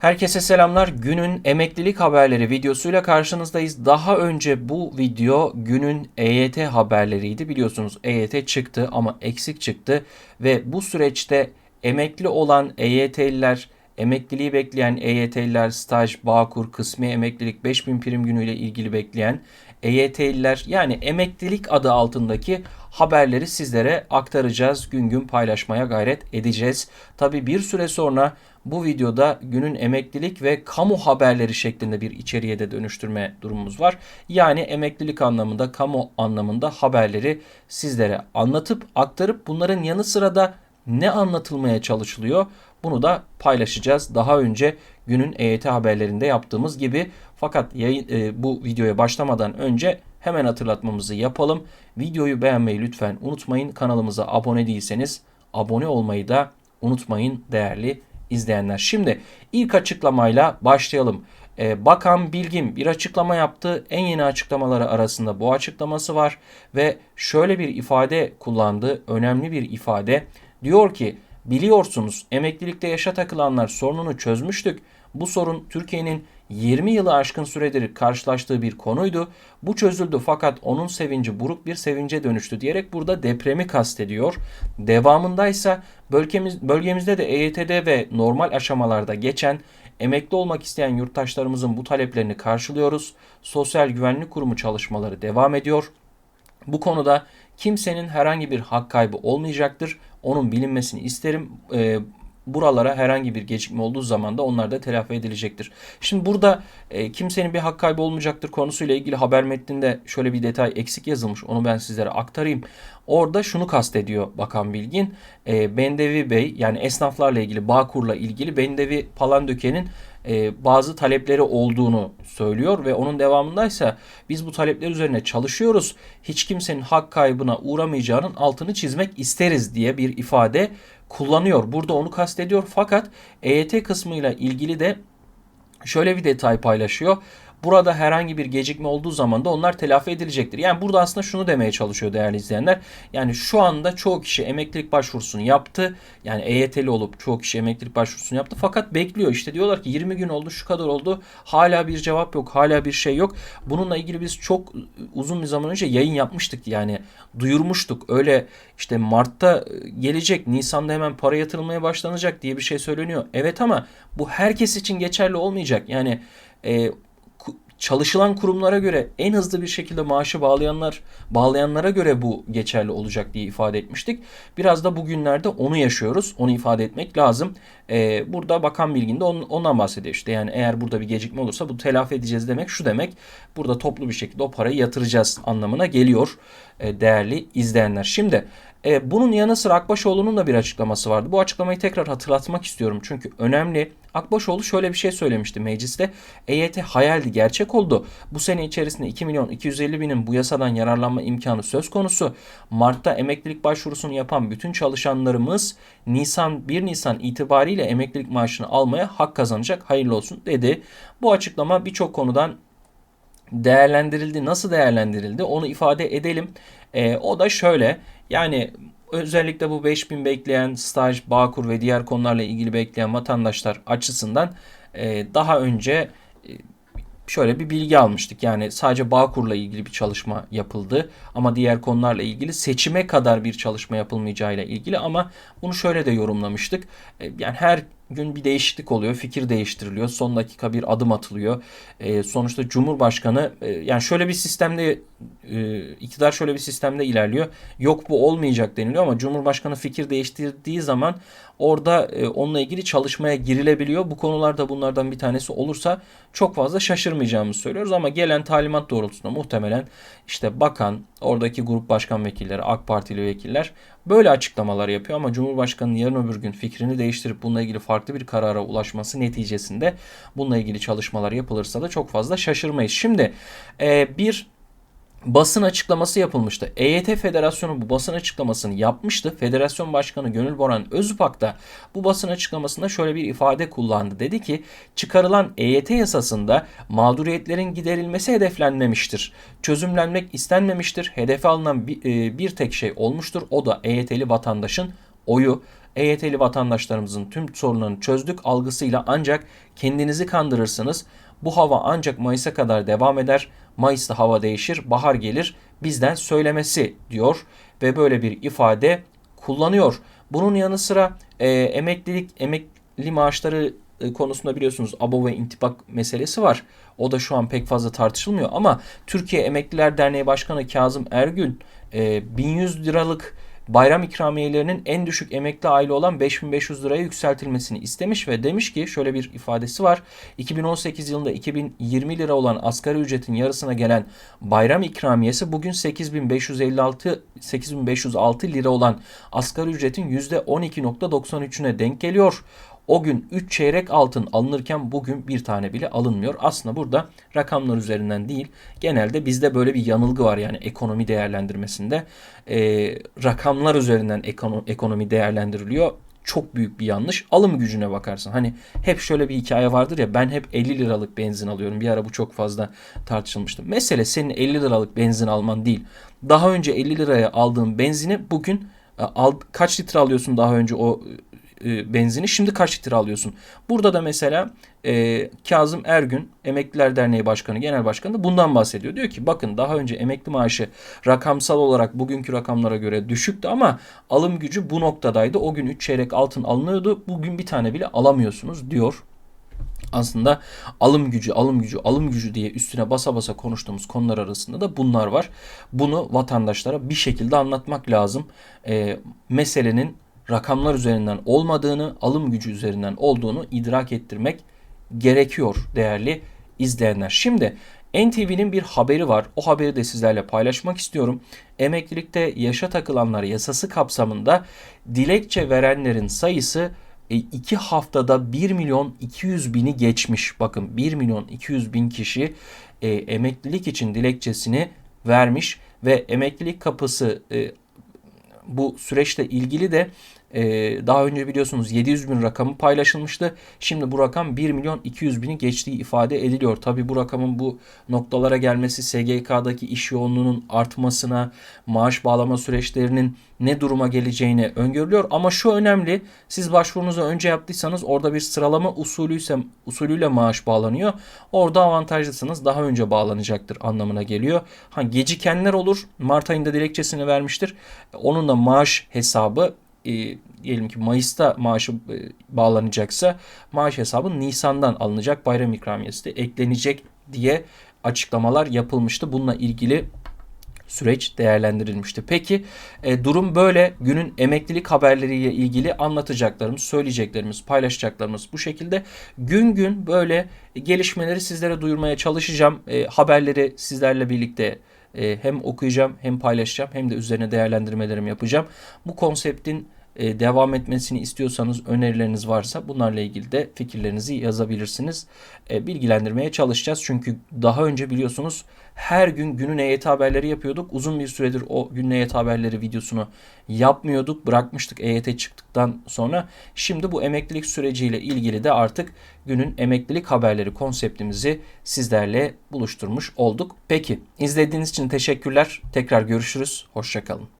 Herkese selamlar. Günün emeklilik haberleri videosuyla karşınızdayız. Daha önce bu video günün EYT haberleriydi. Biliyorsunuz EYT çıktı ama eksik çıktı ve bu süreçte emekli olan EYT'liler, emekliliği bekleyen EYT'liler, staj, bağkur, kısmi emeklilik, 5000 prim günüyle ilgili bekleyen EYT'liler yani emeklilik adı altındaki haberleri sizlere aktaracağız. Gün gün paylaşmaya gayret edeceğiz. Tabi bir süre sonra bu videoda günün emeklilik ve kamu haberleri şeklinde bir içeriğe de dönüştürme durumumuz var. Yani emeklilik anlamında, kamu anlamında haberleri sizlere anlatıp aktarıp bunların yanı sıra da ne anlatılmaya çalışılıyor bunu da paylaşacağız. Daha önce günün EYT haberlerinde yaptığımız gibi fakat yayın, e, bu videoya başlamadan önce hemen hatırlatmamızı yapalım. Videoyu beğenmeyi lütfen unutmayın. Kanalımıza abone değilseniz abone olmayı da unutmayın değerli izleyenler. Şimdi ilk açıklamayla başlayalım. Ee, Bakan Bilgin bir açıklama yaptı. En yeni açıklamaları arasında bu açıklaması var ve şöyle bir ifade kullandı. Önemli bir ifade. Diyor ki biliyorsunuz emeklilikte yaşa takılanlar sorununu çözmüştük. Bu sorun Türkiye'nin 20 yılı aşkın süredir karşılaştığı bir konuydu. Bu çözüldü fakat onun sevinci buruk bir sevince dönüştü diyerek burada depremi kastediyor. Devamındaysa bölgemiz, bölgemizde de EYT'de ve normal aşamalarda geçen emekli olmak isteyen yurttaşlarımızın bu taleplerini karşılıyoruz. Sosyal Güvenlik Kurumu çalışmaları devam ediyor. Bu konuda kimsenin herhangi bir hak kaybı olmayacaktır. Onun bilinmesini isterim. Ee, buralara herhangi bir gecikme olduğu zaman da onlar da telafi edilecektir. Şimdi burada e, kimsenin bir hak kaybı olmayacaktır konusuyla ilgili haber metninde şöyle bir detay eksik yazılmış. Onu ben sizlere aktarayım. Orada şunu kastediyor Bakan Bilgin. E, Bendevi Bey yani esnaflarla ilgili Bağkur'la ilgili Bendevi Palandöken'in e, bazı talepleri olduğunu söylüyor ve onun devamındaysa biz bu talepler üzerine çalışıyoruz. Hiç kimsenin hak kaybına uğramayacağının altını çizmek isteriz diye bir ifade kullanıyor. Burada onu kastediyor fakat EYT kısmıyla ilgili de şöyle bir detay paylaşıyor. Burada herhangi bir gecikme olduğu zaman da onlar telafi edilecektir. Yani burada aslında şunu demeye çalışıyor değerli izleyenler. Yani şu anda çoğu kişi emeklilik başvurusunu yaptı. Yani EYT'li olup çoğu kişi emeklilik başvurusunu yaptı. Fakat bekliyor. İşte diyorlar ki 20 gün oldu şu kadar oldu. Hala bir cevap yok. Hala bir şey yok. Bununla ilgili biz çok uzun bir zaman önce yayın yapmıştık. Yani duyurmuştuk. Öyle işte Mart'ta gelecek. Nisan'da hemen para yatırılmaya başlanacak diye bir şey söyleniyor. Evet ama bu herkes için geçerli olmayacak. Yani e, çalışılan kurumlara göre en hızlı bir şekilde maaşı bağlayanlar bağlayanlara göre bu geçerli olacak diye ifade etmiştik. Biraz da bugünlerde onu yaşıyoruz. Onu ifade etmek lazım. Ee, burada bakan bilginde ondan bahsediyor işte. Yani eğer burada bir gecikme olursa bu telafi edeceğiz demek şu demek. Burada toplu bir şekilde o parayı yatıracağız anlamına geliyor e, değerli izleyenler. Şimdi e, bunun yanı sıra Akbaşoğlu'nun da bir açıklaması vardı. Bu açıklamayı tekrar hatırlatmak istiyorum çünkü önemli. Akbaşoğlu şöyle bir şey söylemişti mecliste. EYT hayaldi gerçek oldu. Bu sene içerisinde 2 milyon 250 binin bu yasadan yararlanma imkanı söz konusu. Mart'ta emeklilik başvurusunu yapan bütün çalışanlarımız Nisan 1 Nisan itibariyle emeklilik maaşını almaya hak kazanacak. Hayırlı olsun dedi. Bu açıklama birçok konudan değerlendirildi. Nasıl değerlendirildi onu ifade edelim. E, o da şöyle yani özellikle bu 5000 bekleyen staj, bağkur ve diğer konularla ilgili bekleyen vatandaşlar açısından e, daha önce e, şöyle bir bilgi almıştık. Yani sadece Bağkur'la ilgili bir çalışma yapıldı ama diğer konularla ilgili seçime kadar bir çalışma yapılmayacağıyla ilgili ama bunu şöyle de yorumlamıştık. E, yani her gün bir değişiklik oluyor, fikir değiştiriliyor, son dakika bir adım atılıyor. E, sonuçta Cumhurbaşkanı e, yani şöyle bir sistemde e, iktidar şöyle bir sistemde ilerliyor. Yok bu olmayacak deniliyor ama Cumhurbaşkanı fikir değiştirdiği zaman orada e, onunla ilgili çalışmaya girilebiliyor. Bu konularda bunlardan bir tanesi olursa çok fazla şaşırmayacağımızı söylüyoruz ama gelen talimat doğrultusunda muhtemelen işte bakan, oradaki grup başkan vekilleri, AK Partili vekiller böyle açıklamalar yapıyor ama Cumhurbaşkanı yarın öbür gün fikrini değiştirip bununla ilgili farklı bir karara ulaşması neticesinde bununla ilgili çalışmalar yapılırsa da çok fazla şaşırmayız. Şimdi e, bir basın açıklaması yapılmıştı. EYT Federasyonu bu basın açıklamasını yapmıştı. Federasyon Başkanı Gönül Boran Özüpak da bu basın açıklamasında şöyle bir ifade kullandı. Dedi ki çıkarılan EYT yasasında mağduriyetlerin giderilmesi hedeflenmemiştir. Çözümlenmek istenmemiştir. Hedefe alınan bir, e, bir tek şey olmuştur. O da EYT'li vatandaşın oyu. EYT'li vatandaşlarımızın tüm sorunlarını çözdük algısıyla ancak kendinizi kandırırsınız. Bu hava ancak Mayıs'a kadar devam eder. Mayıs'ta hava değişir, bahar gelir bizden söylemesi diyor ve böyle bir ifade kullanıyor. Bunun yanı sıra e, emeklilik, emekli maaşları e, konusunda biliyorsunuz abo ve intibak meselesi var. O da şu an pek fazla tartışılmıyor ama Türkiye Emekliler Derneği Başkanı Kazım Ergün e, 1100 liralık bayram ikramiyelerinin en düşük emekli aile olan 5500 liraya yükseltilmesini istemiş ve demiş ki şöyle bir ifadesi var. 2018 yılında 2020 lira olan asgari ücretin yarısına gelen bayram ikramiyesi bugün 8556 8506 lira olan asgari ücretin %12.93'üne denk geliyor. O gün 3 çeyrek altın alınırken bugün bir tane bile alınmıyor. Aslında burada rakamlar üzerinden değil genelde bizde böyle bir yanılgı var yani ekonomi değerlendirmesinde. E, rakamlar üzerinden ekonomi, değerlendiriliyor çok büyük bir yanlış. Alım gücüne bakarsın. Hani hep şöyle bir hikaye vardır ya ben hep 50 liralık benzin alıyorum. Bir ara bu çok fazla tartışılmıştı. Mesele senin 50 liralık benzin alman değil. Daha önce 50 liraya aldığın benzini bugün e, kaç litre alıyorsun daha önce o e, benzini şimdi kaç litre alıyorsun? Burada da mesela e, Kazım Ergün Emekliler Derneği Başkanı, Genel Başkanı da bundan bahsediyor. Diyor ki bakın daha önce emekli maaşı rakamsal olarak bugünkü rakamlara göre düşüktü ama alım gücü bu noktadaydı. O gün 3 çeyrek altın alınıyordu. Bugün bir tane bile alamıyorsunuz diyor aslında alım gücü, alım gücü, alım gücü diye üstüne basa basa konuştuğumuz konular arasında da bunlar var. Bunu vatandaşlara bir şekilde anlatmak lazım. E, meselenin rakamlar üzerinden olmadığını, alım gücü üzerinden olduğunu idrak ettirmek gerekiyor değerli izleyenler. Şimdi NTV'nin bir haberi var. O haberi de sizlerle paylaşmak istiyorum. Emeklilikte yaşa takılanlar yasası kapsamında dilekçe verenlerin sayısı 2 e, haftada 1 milyon 200 bini geçmiş. Bakın 1 milyon 200 bin kişi e, emeklilik için dilekçesini vermiş ve emeklilik kapısı e, bu süreçle ilgili de e, daha önce biliyorsunuz 700 bin rakamı paylaşılmıştı. Şimdi bu rakam 1 milyon 200 bini geçtiği ifade ediliyor. Tabi bu rakamın bu noktalara gelmesi SGK'daki iş yoğunluğunun artmasına, maaş bağlama süreçlerinin ne duruma geleceğini öngörülüyor. Ama şu önemli. Siz başvurunuzu önce yaptıysanız orada bir sıralama usulüyse usulüyle maaş bağlanıyor. Orada avantajlısınız. Daha önce bağlanacaktır anlamına geliyor. Ha gecikenler olur. Mart ayında dilekçesini vermiştir. Onun da maaş hesabı e, diyelim ki Mayıs'ta maaşı e, bağlanacaksa maaş hesabı Nisan'dan alınacak bayram ikramiyesi de eklenecek diye açıklamalar yapılmıştı. Bununla ilgili süreç değerlendirilmişti. Peki e, durum böyle. Günün emeklilik haberleriyle ilgili anlatacaklarımız, söyleyeceklerimiz, paylaşacaklarımız bu şekilde. Gün gün böyle gelişmeleri sizlere duyurmaya çalışacağım. E, haberleri sizlerle birlikte hem okuyacağım hem paylaşacağım hem de üzerine değerlendirmelerimi yapacağım. Bu konseptin e, devam etmesini istiyorsanız önerileriniz varsa bunlarla ilgili de fikirlerinizi yazabilirsiniz. E, bilgilendirmeye çalışacağız. Çünkü daha önce biliyorsunuz her gün günün EYT haberleri yapıyorduk. Uzun bir süredir o günün EYT haberleri videosunu yapmıyorduk. Bırakmıştık EYT çıktıktan sonra. Şimdi bu emeklilik süreciyle ilgili de artık günün emeklilik haberleri konseptimizi sizlerle buluşturmuş olduk. Peki izlediğiniz için teşekkürler. Tekrar görüşürüz. Hoşçakalın.